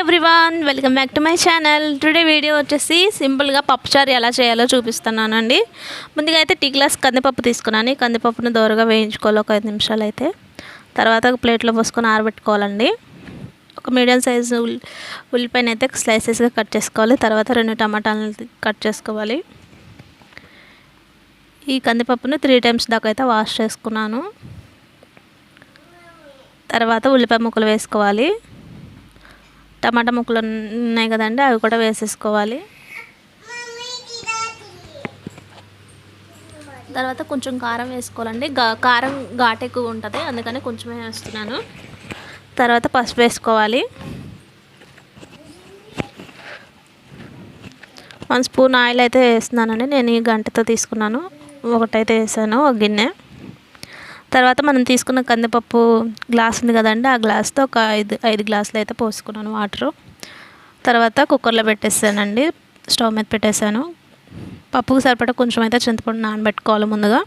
Everyone welcome back to my channel today video వచ్చేసి సింపుల్గా పప్పుచారు ఎలా చేయాలో చూపిస్తున్నానండి. ముందుగా అయితే టీ గ్లాస్ కందిపప్పు తీసుకున్నాను. కందిపప్పును దోరగా వేయించుకోవాలి ఒక ఐదు నిమిషాలు అయితే. తర్వాత ఒక ప్లేట్లో పోసుకొని ఆరబెట్టుకోవాలండి. ఒక మీడియం సైజు ఉల్లి ఉల్లిపాయన అయితే స్లైసెస్గా కట్ చేసుకోవాలి. తర్వాత రెండు టమాటాలను కట్ చేసుకోవాలి. ఈ కందిపప్పును త్రీ టైమ్స్ దాకా అయితే వాష్ చేసుకున్నాను. తర్వాత ఉల్లిపాయ ముక్కలు వేసుకోవాలి. టమాటా ముక్కలు ఉన్నాయి కదండి అవి కూడా వేసేసుకోవాలి. తర్వాత కొంచెం కారం వేసుకోవాలండి. కారం ఘాటు ఎక్కువ ఉంటుంది అందుకని కొంచెమే వేస్తున్నాను. తర్వాత పసుపు వేసుకోవాలి. వన్ స్పూన్ ఆయిల్ అయితే వేస్తున్నానండి నేను ఈ గంటతో తీసుకున్నాను. ఒకటైతే వేసాను ఒక గిన్నె. తర్వాత మనం తీసుకున్న కందిపప్పు గ్లాస్ ఉంది కదండి ఆ గ్లాస్తో ఒక ఐదు ఐదు గ్లాసులు అయితే పోసుకున్నాను వాటరు. తర్వాత కుక్కర్లో పెట్టేసానండి స్టవ్ మీద పెట్టేశాను పప్పుకు సరిపడా కొంచెం అయితే చింతపండు నానబెట్టుకోవాలి ముందుగా.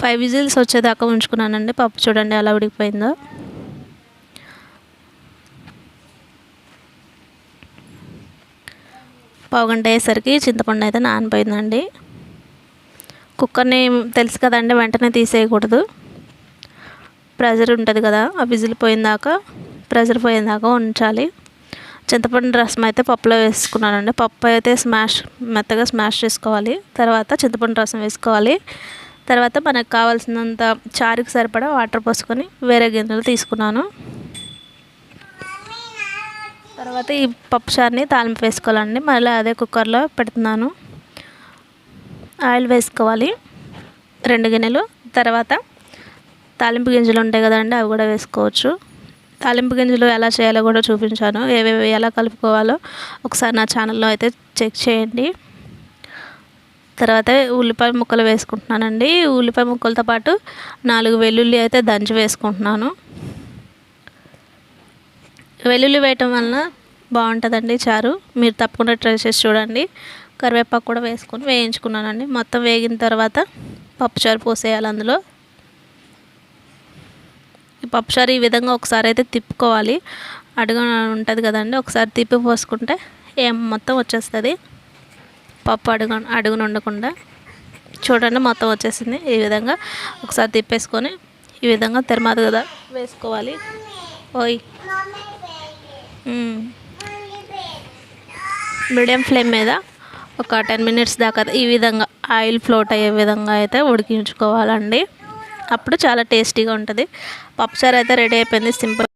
ఫైవ్ విజిల్స్ వచ్చేదాకా ఉంచుకున్నానండి పప్పు చూడండి ఎలా ఉడికిపోయిందో. పావుగంట అయ్యేసరికి చింతపండు అయితే నానిపోయిందండి. కుక్కర్ని తెలుసు కదండి వెంటనే తీసేయకూడదు. ప్రెజర్ ఉంటుంది కదా ఆ విజిల్ పోయిందాక ప్రెజర్ పోయిందాక ఉంచాలి. చింతపండు రసం అయితే పప్పులో వేసుకున్నానండి. పప్పు అయితే స్మాష్ మెత్తగా స్మాష్ చేసుకోవాలి. తర్వాత చింతపండు రసం వేసుకోవాలి. తర్వాత మనకు కావాల్సినంత చారుకి సరిపడా వాటర్ పోసుకొని వేరే గిన్నెలు తీసుకున్నాను. తర్వాత ఈ పప్పు చారుని తాలింపు వేసుకోవాలండి. మళ్ళీ అదే కుక్కర్లో పెడుతున్నాను. ఆయిల్ వేసుకోవాలి. రెండు గిన్నెలు. తర్వాత తాలింపు గింజలు ఉంటాయి కదండి అవి కూడా వేసుకోవచ్చు. తాలింపు గింజలు ఎలా చేయాలో కూడా చూపించాను. ఏవేవి ఎలా కలుపుకోవాలో ఒకసారి నా ఛానల్లో అయితే చెక్ చేయండి. తర్వాత ఉల్లిపాయ ముక్కలు వేసుకుంటున్నానండి. ఉల్లిపాయ ముక్కలతో పాటు నాలుగు వెల్లుల్లి అయితే దంచి వేసుకుంటున్నాను. వెల్లుల్లి వేయటం వలన బాగుంటుందండి చారు. మీరు తప్పకుండా ట్రై చేసి చూడండి. కరివేపాకు కూడా వేసుకొని వేయించుకున్నానండి. మొత్తం వేగిన తర్వాత పప్పుచారు పోసేయాలి అందులో. ఈ పప్పుచారు ఈ విధంగా ఒకసారి అయితే తిప్పుకోవాలి. అడుగు ఉంటుంది కదండి ఒకసారి తిప్పి పోసుకుంటే ఏం మొత్తం వచ్చేస్తుంది. పప్పు అడుగు అడుగున ఉండకుండా చూడండి మొత్తం వచ్చేసింది. ఈ విధంగా ఒకసారి తిప్పేసుకొని ఈ విధంగా తెరమాదు కదా వేసుకోవాలి. ఓయ్. మీడియం ఫ్లేమ్ మీద ఒక టెన్ మినిట్స్ దాకా ఈ విధంగా ఆయిల్ ఫ్లోట్ అయ్యే విధంగా అయితే ఉడికించుకోవాలండి. అప్పుడు చాలా టేస్టీగా ఉంటుంది. పప్పుచారు అయితే రెడీ అయిపోయింది. సింపుల్